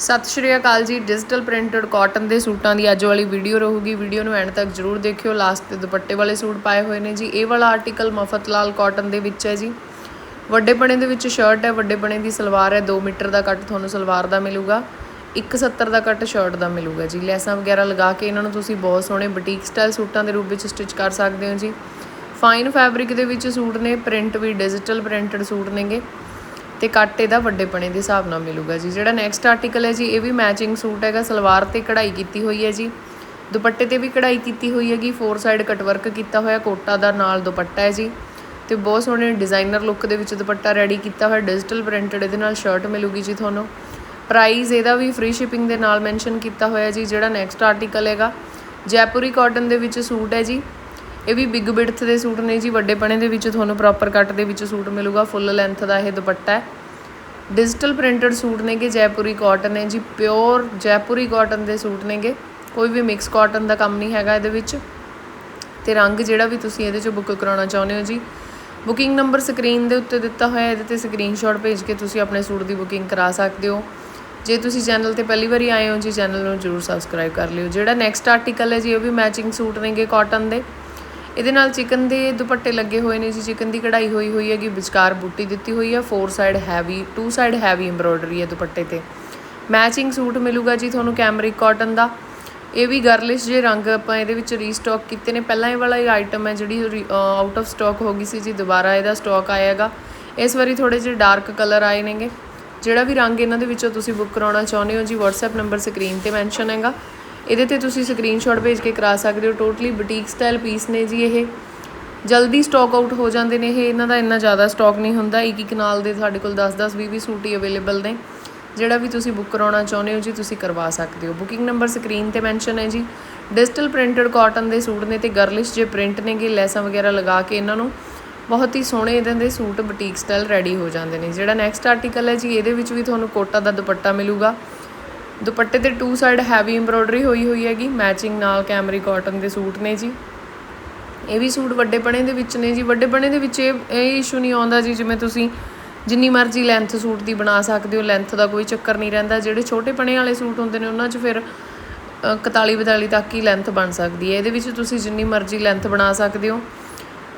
ਸਤਿ ਸ਼੍ਰੀ ਅਕਾਲ ਜੀ digital printed cotton ਦੇ ਸੂਟਾਂ ਦੀ ਅੱਜ ਵਾਲੀ ਵੀਡੀਓ ਰਹੂਗੀ। ਵੀਡੀਓ ਨੂੰ ਐਂਡ ਤੱਕ ਜਰੂਰ ਦੇਖਿਓ। ਲਾਸਟ ਤੇ ਦੁਪੱਟੇ ਵਾਲੇ ਸੂਟ ਪਾਏ ਹੋਏ ਨੇ ਜੀ। ਇਹ ਵਾਲਾ ਆਰਟੀਕਲ ਮਫਤ ਲਾਲ ਕਾਟਨ ਦੇ ਵਿੱਚ ਹੈ ਜੀ। ਵੱਡੇ ਬਣੇ ਦੇ ਵਿੱਚ ਸ਼ਰਟ ਹੈ, ਵੱਡੇ ਬਣੇ ਦੀ ਸਲਵਾਰ ਹੈ। 2 ਮੀਟਰ ਦਾ ਕੱਟ ਤੁਹਾਨੂੰ ਸਲਵਾਰ ਦਾ ਮਿਲੂਗਾ। 170 ਦਾ ਕੱਟ ਸ਼ਰਟ ਦਾ ਮਿਲੂਗਾ ਜੀ। ਲੈਸਾਂ ਵਗੈਰਾ ਲਗਾ ਕੇ ਇਹਨਾਂ ਨੂੰ ਤੁਸੀਂ ਬਹੁਤ ਸੋਹਣੇ ਬੁਟੀਕ ਸਟਾਈਲ ਸੂਟਾਂ ਦੇ ਰੂਪ ਵਿੱਚ ਸਟਿਚ ਕਰ ਸਕਦੇ ਹੋ ਜੀ। ਫਾਈਨ ਫੈਬਰਿਕ ਦੇ ਵਿੱਚ ਸੂਟ ਨੇ ਪ੍ਰਿੰਟ ਵੀ ਡਿਜੀਟਲ ਪ੍ਰਿੰਟਡ ਸੂਟ ਨੇਗੇ। ਤੇ ਕੱਟ ਇਹਦਾ ਵੱਡੇ ਪਣੇ ਦੇ ਹਿਸਾਬ ਨਾਲ ਮਿਲੂਗਾ ਜੀ। ਜਿਹੜਾ ਨੈਕਸਟ ਆਰਟੀਕਲ ਹੈ ਜੀ, ਇਹ ਵੀ ਮੈਚਿੰਗ ਸੂਟ ਹੈਗਾ, ਸਲਵਾਰ ਤੇ ਕਢਾਈ ਕੀਤੀ ਹੋਈ ਹੈ ਜੀ। ਦੁਪੱਟੇ ਤੇ ਵੀ ਕਢਾਈ ਕੀਤੀ ਹੋਈ ਹੈਗੀ ਫੋਰ ਸਾਈਡ ਕਟ ਵਰਕ ਕੀਤਾ ਹੋਇਆ, ਕੋਟਾ ਦਾ ਨਾਲ ਦੁਪੱਟਾ ਹੈ ਜੀ। ਤੇ ਬਹੁਤ ਸੋਹਣੇ ਡਿਜ਼ਾਈਨਰ ਲੁੱਕ ਦੇ ਵਿੱਚ ਦੁਪੱਟਾ ਰੈਡੀ ਕੀਤਾ ਹੋਇਆ ਡਿਜੀਟਲ ਪ੍ਰਿੰਟਡ ਇਹਦੇ ਨਾਲ ਸ਼ਰਟ ਮਿਲੂਗੀ ਜੀ ਤੁਹਾਨੂੰ। ਪ੍ਰਾਈਸ ਇਹਦਾ ਵੀ ਫ੍ਰੀ ਸ਼ਿਪਿੰਗ ਦੇ ਨਾਲ ਮੈਂਸ਼ਨ ਕੀਤਾ ਹੋਇਆ ਜੀ, ਜਿਹੜਾ ਨੈਕਸਟ ਆਰਟੀਕਲ ਹੈਗਾ, ਜੈਪੁਰੀ ਕਾਟਨ ਦੇ ਵਿੱਚ ਸੂਟ ਹੈ ਜੀ। ਇਹ ਵੀ ਬਿਗ ਬਿਡਥ ਦੇ ਸੂਟ ਨੇ ਜੀ ਵੱਡੇ ਪਣੇ ਦੇ ਵਿੱਚ ਤੁਹਾਨੂੰ ਪ੍ਰੋਪਰ ਕੱਟ ਦੇ ਵਿੱਚ ਸੂਟ ਮਿਲੂਗਾ ਫੁੱਲ ਲੈਂਥ ਦਾ ਇਹ ਦੁਪੱਟਾ ਹੈ। ਡਿਜੀਟਲ ਪ੍ਰਿੰਟਡ ਸੂਟ ਨੇਗੇ, ਜੈਪੁਰੀ ਕਾਟਨ ਹੈ ਜੀ ਪਿਓਰ ਜੈਪੁਰੀ ਕਾਟਨ ਦੇ ਸੂਟ ਨੇਗੇ। ਕੋਈ ਵੀ ਮਿਕਸ ਕਾਟਨ ਦਾ ਕੰਮ ਨਹੀਂ ਹੈਗਾ ਇਹਦੇ ਵਿੱਚ। ਤੇ ਰੰਗ ਜਿਹੜਾ ਵੀ ਤੁਸੀਂ ਇਹਦੇ ਚੋਂ ਬੁੱਕ ਕਰਾਉਣਾ ਚਾਹੁੰਦੇ ਹੋ ਜੀ ਬੁਕਿੰਗ ਨੰਬਰ ਸਕਰੀਨ ਦੇ ਉੱਤੇ ਦਿੱਤਾ ਹੋਇਆ ਇਹਦੇ ਤੇ ਸਕਰੀਨਸ਼ਾਟ ਭੇਜ ਕੇ ਤੁਸੀਂ ਆਪਣੇ ਸੂਟ ਦੀ ਬੁਕਿੰਗ ਕਰਾ ਸਕਦੇ ਹੋ। ਜੇ ਤੁਸੀਂ ਚੈਨਲ ਤੇ ਪਹਿਲੀ ਵਾਰੀ ਆਏ ਹੋ ਜੀ ਚੈਨਲ ਨੂੰ ਜਰੂਰ ਸਬਸਕ੍ਰਾਈਬ ਕਰ ਲਿਓ। ਜਿਹੜਾ ਨੈਕਸਟ ਆਰਟੀਕਲ ਹੈ ਜੀ, ਉਹ ਵੀ ਮੈਚਿੰਗ ਸੂਟ ਨੇਗੇ ਕਾਟਨ ਦੇ। ਇਹਦੇ ਨਾਲ ਚਿਕਨ ਦੇ ਦੁਪੱਟੇ ਲੱਗੇ ਹੋਏ ਨੇ ਜੀ। ਚਿਕਨ ਦੀ ਕਢਾਈ ਹੋਈ ਹੋਈ ਹੈਗੀ, ਵਿਚਕਾਰ ਬੂਟੀ ਦਿੱਤੀ ਹੋਈ ਹੈ four side heavy two side heavy embroidery ਹੈ ਦੁਪੱਟੇ ਤੇ। ਮੈਚਿੰਗ ਸੂਟ ਮਿਲੂਗਾ ਜੀ ਤੁਹਾਨੂੰ ਕੈਮਰਿਕ ਕਾਟਨ ਦਾ। ਇਹ ਵੀ ਗਰਲਿਸ਼ ਜੇ ਰੰਗ ਆਪਾਂ ਇਹਦੇ ਵਿੱਚ ਰੀਸਟਾਕ ਕੀਤੇ ਨੇ। ਪਹਿਲਾਂ ਇਹ ਵਾਲਾ ਹੀ ਆਈਟਮ ਹੈ ਜਿਹੜੀ ਆਊਟ ਆਫ ਸਟਾਕ ਹੋ ਗਈ ਸੀ ਜੀ। ਦੁਬਾਰਾ ਇਹਦਾ ਸਟਾਕ ਆਏਗਾ ਇਸ ਵਾਰੀ ਥੋੜੇ ਜਿਹੇ ਡਾਰਕ ਕਲਰ ਆਏ ਨੇਗੇ। ਜਿਹੜਾ ਵੀ ਰੰਗ ਇਹਨਾਂ ਦੇ ਵਿੱਚੋਂ ਤੁਸੀਂ ਬੁੱਕ ਕਰਾਉਣਾ ਚਾਹੁੰਦੇ ਹੋ ਜੀ, WhatsApp ਨੰਬਰ ਸਕਰੀਨ ਤੇ ਮੈਂਸ਼ਨ ਹੈਗਾ। ਇਹਦੇ ਤੇ ਤੁਸੀਂ ਸਕਰੀਨਸ਼ਾਟ ਭੇਜ ਕੇ ਕਰਾ ਸਕਦੇ ਹੋ। ਟੋਟਲੀ ਬੁਟੀਕ ਸਟਾਈਲ ਪੀਸ ਨੇ ਜੀ ਇਹ। ਜਲਦੀ ਸਟਾਕ ਆਊਟ ਹੋ ਜਾਂਦੇ ਨੇ ਇਹ। ਇਹਨਾਂ ਦਾ ਇੰਨਾ ਜ਼ਿਆਦਾ ਸਟਾਕ ਨਹੀਂ ਹੁੰਦਾ। ਇੱਕ ਇੱਕ ਨਾਲ ਦੇ ਸਾਡੇ ਕੋਲ 10-10 20-20 ਸੂਟ ਹੀ ਅਵੇਲੇਬਲ ਨੇ। ਜਿਹੜਾ ਵੀ ਤੁਸੀਂ ਬੁੱਕ ਕਰਾਉਣਾ ਚਾਹੁੰਦੇ ਹੋ ਜੀ, ਤੁਸੀਂ ਕਰਵਾ ਸਕਦੇ ਹੋ। ਬੁਕਿੰਗ ਨੰਬਰ ਸਕਰੀਨ ਤੇ ਮੈਂਸ਼ਨ ਹੈ ਜੀ। ਡਿਜੀਟਲ ਪ੍ਰਿੰਟਡ ਕਾਟਨ ਦੇ ਸੂਟ ਨੇ ਤੇ ਗਰਲਿਸ਼ ਜੇ ਪ੍ਰਿੰਟ ਨੇਗੇ, ਲੈਸਾਂ ਵਗੈਰਾ ਲਗਾ ਕੇ ਇਹਨਾਂ ਨੂੰ, ਬਹੁਤ ਹੀ ਸੋਹਣੇ ਇਹਨਾਂ ਦੇ ਸੂਟ ਬੁਟੀਕ ਸਟਾਈਲ ਰੈਡੀ ਹੋ ਜਾਂਦੇ ਨੇ। ਜਿਹੜਾ ਨੈਕਸਟ ਆਰਟੀਕਲ ਹੈ ਜੀ, ਇਹਦੇ ਵਿੱਚ ਵੀ ਤੁਹਾਨੂੰ ਕੋਟਾ ਦਾ ਦੁਪੱਟਾ ਮਿਲੂਗਾ। ਦੁਪੱਟੇ ਤੇ ਟੂ ਸਾਈਡ ਹੈਵੀ ਐਮਬ੍ਰੋਇਡਰੀ ਹੋਈ ਹੋਈ ਹੈਗੀ ਮੈਚਿੰਗ ਨਾਲ ਕੈਮਰੀ ਕਾਟਨ ਦੇ ਸੂਟ ਨੇ ਜੀ। ਇਹ ਵੀ ਸੂਟ ਵੱਡੇ ਪਣੇ ਦੇ ਵਿੱਚ ਨੇ ਜੀ। ਵੱਡੇ ਪਣੇ ਦੇ ਵਿੱਚ ਇਹ ਇਹ ਇਸ਼ੂ ਨਹੀਂ ਆਉਂਦਾ ਜੀ, ਜਿਵੇਂ ਤੁਸੀਂ ਜਿੰਨੀ ਮਰਜ਼ੀ ਲੈਂਥ ਸੂਟ ਦੀ ਬਣਾ ਸਕਦੇ ਹੋ ਲੈਂਥ ਦਾ ਕੋਈ ਚੱਕਰ ਨਹੀਂ ਰਹਿੰਦਾ। ਜਿਹੜੇ ਛੋਟੇ ਪਣੇ ਵਾਲੇ ਸੂਟ ਹੁੰਦੇ ਨੇ, ਉਹਨਾਂ 'ਚ ਫਿਰ 41 42 ਤੱਕ ਹੀ ਲੈਂਥ ਬਣ ਸਕਦੀ ਹੈ। ਇਹਦੇ ਵਿੱਚ ਤੁਸੀਂ ਜਿੰਨੀ ਮਰਜ਼ੀ ਲੈਂਥ ਬਣਾ ਸਕਦੇ ਹੋ।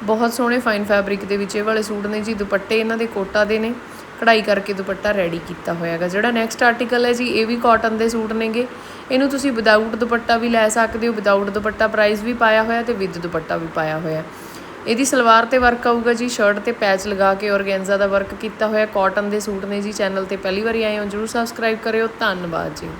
ਬਹੁਤ ਸੋਹਣੇ ਫਾਈਨ ਫੈਬਰਿਕ ਦੇ ਵਿੱਚ ਇਹ ਵਾਲੇ ਸੂਟ ਨੇ ਜੀ। ਦੁਪੱਟੇ ਇਹਨਾਂ ਦੇ ਕੋਟਾ ਦੇ ਨੇ। ਕਢਾਈ ਕਰਕੇ ਦੁਪੱਟਾ ਰੈਡੀ ਕੀਤਾ ਹੋਇਆ ਹੈਗਾ ਜਿਹੜਾ ਨੈਕਸਟ ਆਰਟੀਕਲ ਹੈ ਜੀ, ਇਹ ਵੀ ਕਾਟਨ ਦੇ ਸੂਟ ਨੇਗੇ। ਇਹਨੂੰ ਤੁਸੀਂ ਵਿਦਆਊਟ ਦੁਪੱਟਾ ਵੀ ਲੈ ਸਕਦੇ ਹੋ ਵਿਦਆਊਟ ਦੁਪੱਟਾ ਪ੍ਰਾਈਸ ਵੀ ਪਾਇਆ ਹੋਇਆ ਤੇ ਵਿਦ ਦੁਪੱਟਾ ਵੀ ਪਾਇਆ ਹੋਇਆ। ਇਹਦੀ ਸਲਵਾਰ ਤੇ ਵਰਕ ਆਊਗਾ ਜੀ ਸ਼ਰਟ ਤੇ ਪੈਚ ਲਗਾ ਕੇ ਔਰਗੈਂਜ਼ਾ ਦਾ ਵਰਕ ਕੀਤਾ ਹੋਇਆ ਕਾਟਨ ਦੇ ਸੂਟ ਨੇ ਜੀ। ਚੈਨਲ ਤੇ ਪਹਿਲੀ ਵਾਰੀ ਆਏ ਹੋ, ਜਰੂਰ ਸਬਸਕ੍ਰਾਈਬ ਕਰਿਓ। ਧੰਨਵਾਦ ਜੀ।